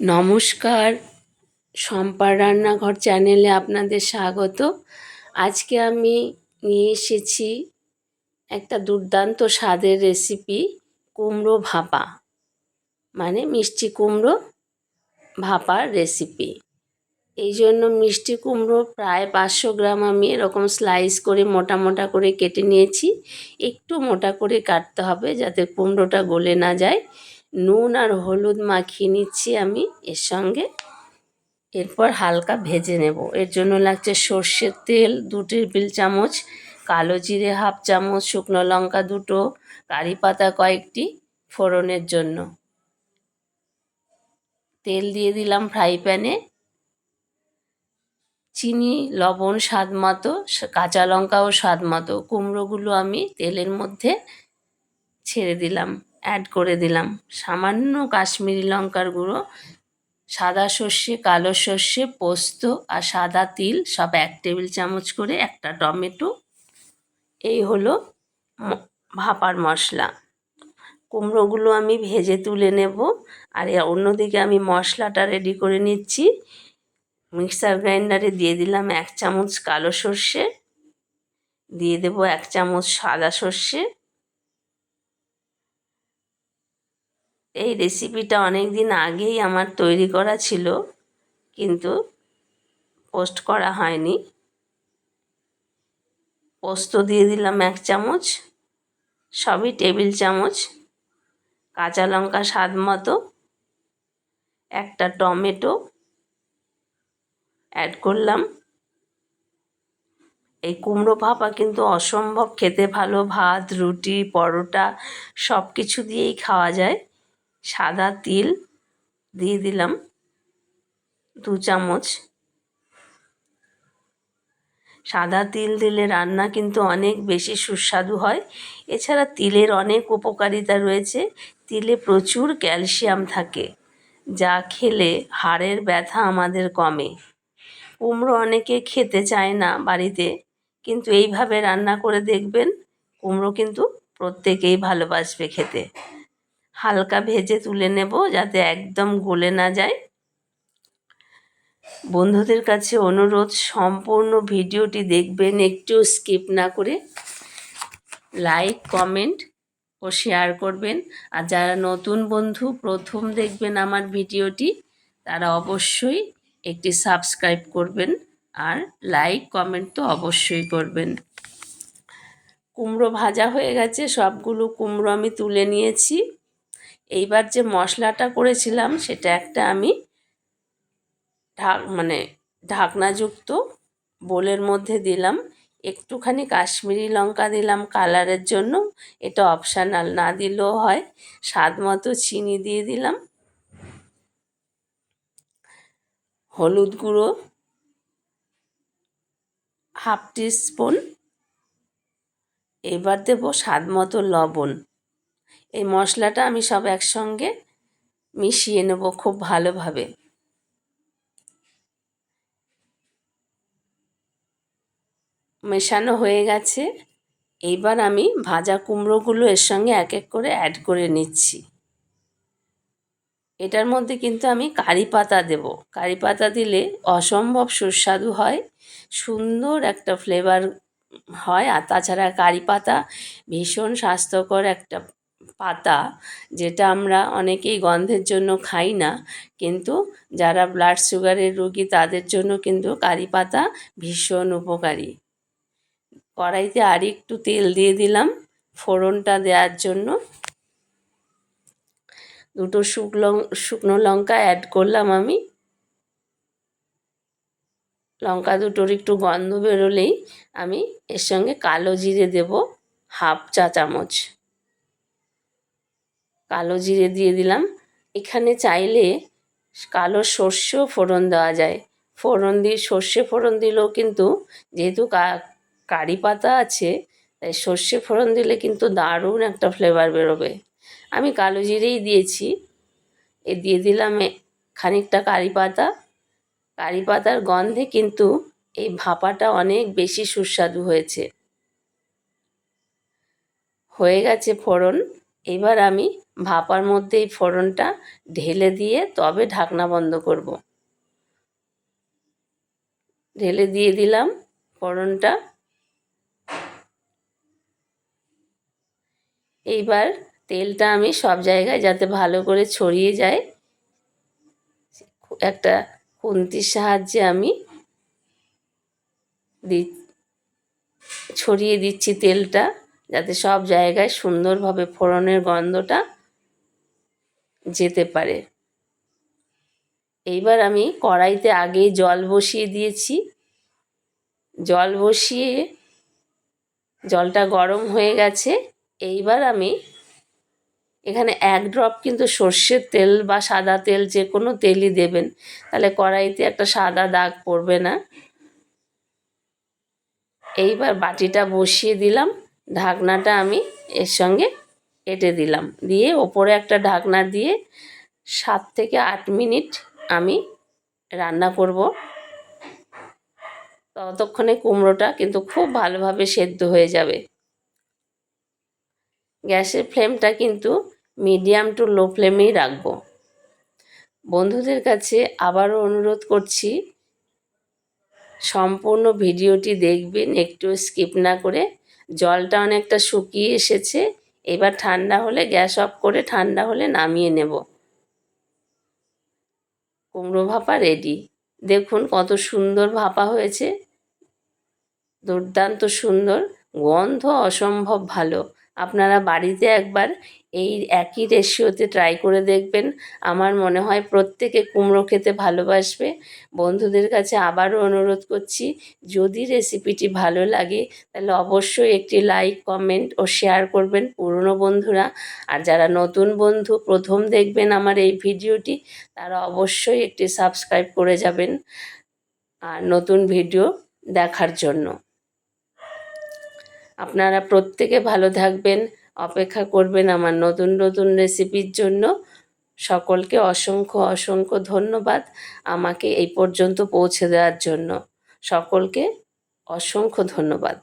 নমস্কার শম্পার রান্নাঘর চ্যানেলে আপনাদের স্বাগত। আজকে আমি নিয়ে এসেছি একটা দুর্দান্ত স্বাদের রেসিপি, কুমড়ো ভাপা। মানে মিষ্টি কুমড়ো ভাপার রেসিপি। এই জন্য মিষ্টি কুমড়ো প্রায় পাঁচশো গ্রাম আমি এরকম স্লাইস করে মোটা মোটা করে কেটে নিয়েছি। একটু মোটা করে কাটতে হবে যাতে কুমড়োটা গলে না যায়। নুন আর হলুদ মাখিয়ে নিচ্ছি আমি এর সঙ্গে। এরপর হালকা ভেজে নেব। এর জন্য লাগছে সর্ষের তেল, দু টেবিল চামচ, কালো জিরে হাফ চামচ, শুকনো লঙ্কা দুটো, কারি পাতা কয়েকটি ফোড়নের জন্য। তেল দিয়ে দিলাম ফ্রাই প্যানে। চিনি, লবণ স্বাদ মতো, কাঁচা লঙ্কাও স্বাদ মতো। কুমড়োগুলো আমি তেলের মধ্যে ছেড়ে দিলাম। অ্যাড করে দিলাম। সামান্য কাশ্মীরি লঙ্কার গুঁড়ো, সাদা সর্ষে, কালো সর্ষে, পোস্ত আর সাদা তিল, সব এক টেবিল চামচ করে, একটা টমেটো। এই হলো ভাপার মশলা। কুমড়োগুলো আমি ভেজে তুলে নেব। আর অন্যদিকে আমি মশলাটা রেডি করে নিচ্ছি। মিক্সার গ্রাইন্ডারে দিয়ে দিলাম এক চামচ কালো সর্ষে। দিয়ে দেবো এক চামচ সাদা সর্ষে। এই রেসিপিটা অনেক দিন আগেই আমার তৈরি করা ছিল, কিন্তু পোস্ট করা হয়নি। পোস্ত দিয়ে দিলাম এক চামচ, সবই টেবিল চামচ, কাঁচা লঙ্কা স্বাদ মতো, একটা টমেটো অ্যাড করলাম। এই কুমড়ো ভাপা কিন্তু অসম্ভব, খেতে ভালো, ভাত, রুটি, পরোটা সব কিছু দিয়েই খাওয়া যায়। সাদা তিল দিয়ে দিলাম দু চামচ। সাদা তিল দিলে রান্না কিন্তু অনেক বেশি সুস্বাদু হয়। এছাড়া তিলের অনেক উপকারিতা রয়েছে। তিলে প্রচুর ক্যালসিয়াম থাকে, যা খেলে হাড়ের ব্যথা আমাদের কমে। কুমড়ো অনেকে খেতে চায় না বাড়িতে, কিন্তু এইভাবে রান্না করে দেখবেন কুমড়ো কিন্তু প্রত্যেকেই ভালোবাসবে খেতে। হালকা ভেজে তুলে নেব যাতে একদম গলে না যায়। বন্ধুদের কাছে অনুরোধ, সম্পূর্ণ ভিডিওটি দেখবেন, একটু স্কিপ না করে লাইক, কমেন্ট ও শেয়ার করবেন। আর যারা নতুন বন্ধু, প্রথম দেখবেন আমার ভিডিওটি, তারা অবশ্যই একটি সাবস্ক্রাইব করবেন আর লাইক, কমেন্ট তো অবশ্যই করবেন। কুমড়ো ভাজা হয়ে গেছে, সবগুলো কুমড়ো আমি তুলে নিয়েছি। এইবার যে মশলাটা করেছিলাম, সেটা একটা আমি ঢাক মানে ঢাকনাযুক্ত বোলের মধ্যে দিলাম। একটুখানি কাশ্মীরি লঙ্কা দিলাম কালারের জন্য। এটা অপশানাল, না দিলেও হয়। স্বাদ মতো চিনি দিয়ে দিলাম। হলুদ গুঁড়ো হাফ টি স্পুন। এবার দেবো স্বাদ মতো লবণ। এই মশলাটা আমি সব একসঙ্গে মিশিয়ে নেব খুব ভালোভাবে। মেশানো হয়ে গেছে। এইবার আমি ভাজা কুমড়োগুলো এর সঙ্গে এক এক করে অ্যাড করে নিচ্ছি। এটার মধ্যে কিন্তু আমি কারি পাতা দেব। কারি পাতা দিলে অসম্ভব সুস্বাদু হয়, সুন্দর একটা ফ্লেভার হয়, আর তাছাড়া কারি পাতা ভীষণ স্বাস্থ্যকর একটা পাতা, যেটা আমরা অনেকেই গন্ধের জন্য খাই না, কিন্তু যারা ব্লাড সুগারের রুগী তাদের জন্য কিন্তু কারি পাতা ভীষণ উপকারী। কড়াইতে আর একটু তেল দিয়ে দিলাম ফোড়নটা দেওয়ার জন্য। দুটো শুকনো শুকনো লঙ্কা অ্যাড করলাম আমি। লঙ্কা দুটোর একটু গন্ধ বেরোলেই আমি এর সঙ্গে কালো জিরে দেব, হাফ চা চামচ। কালো জিরে দিয়ে দিলাম। এখানে চাইলে কালো সর্ষেও ফোড়ন দেওয়া যায়। ফোড়ন দিয়ে, সর্ষে ফোড়ন দিলেও কিন্তু যেহেতু কারি পাতা আছে, তাই সর্ষে ফোড়ন দিলে কিন্তু দারুণ একটা ফ্লেভার বেরোবে। আমি কালো জিরেই দিয়েছি। এ দিয়ে দিলাম খানিকটা কারি পাতা। কারি পাতার গন্ধে কিন্তু এই ভাপাটা অনেক বেশি সুস্বাদু হয়েছে। হয়ে গেছে ফোড়ন। এবার আমি ভাপার মধ্যে এই ফোড়নটা ঢেলে দিয়ে তবে ঢাকনা বন্ধ করব। ঢেলে দিয়ে দিলাম ফোড়নটা। এইবার তেলটা আমি সব জায়গায় যাতে ভালো করে ছড়িয়ে যায়, একটা খুন্তির সাহায্যে আমি দি, ছড়িয়ে দিচ্ছি তেলটা, যাতে সব জায়গায় সুন্দরভাবে ফোড়নের গন্ধটা যেতে পারে। এইবার আমি কড়াইতে আগেই জল বসিয়ে দিয়েছি। জল বসিয়ে জলটা গরম হয়ে গেছে। এইবার আমি এখানে এক ড্রপ কিন্তু সর্ষের তেল বা সাদা তেল যে কোনো তেলই দেবেন। তাহলে কড়াইতে একটা সাদা দাগ পড়বে না। এইবার বাটিটা বসিয়ে দিলাম। ঢাকনাটা আমি এর সঙ্গে কেটে দিলাম। দিয়ে ওপরে একটা ঢাকনা দিয়ে সাত থেকে আট মিনিট আমি রান্না করব। ততক্ষণে কুমড়োটা কিন্তু খুব ভালোভাবে সেদ্ধ হয়ে যাবে। গ্যাসের ফ্লেমটা কিন্তু মিডিয়াম টু লো ফ্লেমেই রাখব। বন্ধুদের কাছে আবারও অনুরোধ করছি, সম্পূর্ণ ভিডিওটি দেখবেন, একটু স্কিপ না করে। জলটা অনেকটা শুকিয়ে এসেছে। এবার ঠান্ডা হলে গ্যাস অফ করে ঠান্ডা হলে নামিয়ে নেব। কুমড়ো ভাপা রেডি দেখুন কত সুন্দর ভাপা হয়েছে। দুর্দান্ত সুন্দর। গন্ধ অসম্ভব ভালো। আপনারা বাড়িতে একবার এই একই রেশিওতে ট্রাই করে দেখবেন। আমার মনে হয় প্রত্যেকে কুমড়ো খেতে ভালোবাসবে। বন্ধুদের কাছে আবারও অনুরোধ করছি, যদি রেসিপিটি ভালো লাগে, তাহলে অবশ্যই একটি লাইক কমেন্ট ও শেয়ার করবেন পুরনো বন্ধুরা। আর যারা নতুন বন্ধু, প্রথম দেখবেন আমার এই ভিডিওটি, তারা অবশ্যই একটি সাবস্ক্রাইব করে যাবেন। আর নতুন ভিডিও দেখার জন্য। আপনারা প্রত্যেকে ভালো থাকবেন, অপেক্ষা করবেন আমার নতুন নতুন রেসিপির জন্য। সকলকে অসংখ্য অসংখ্য ধন্যবাদ আমাকে এই পর্যন্ত পৌঁছে দেওয়ার জন্য। সকলকে অসংখ্য ধন্যবাদ।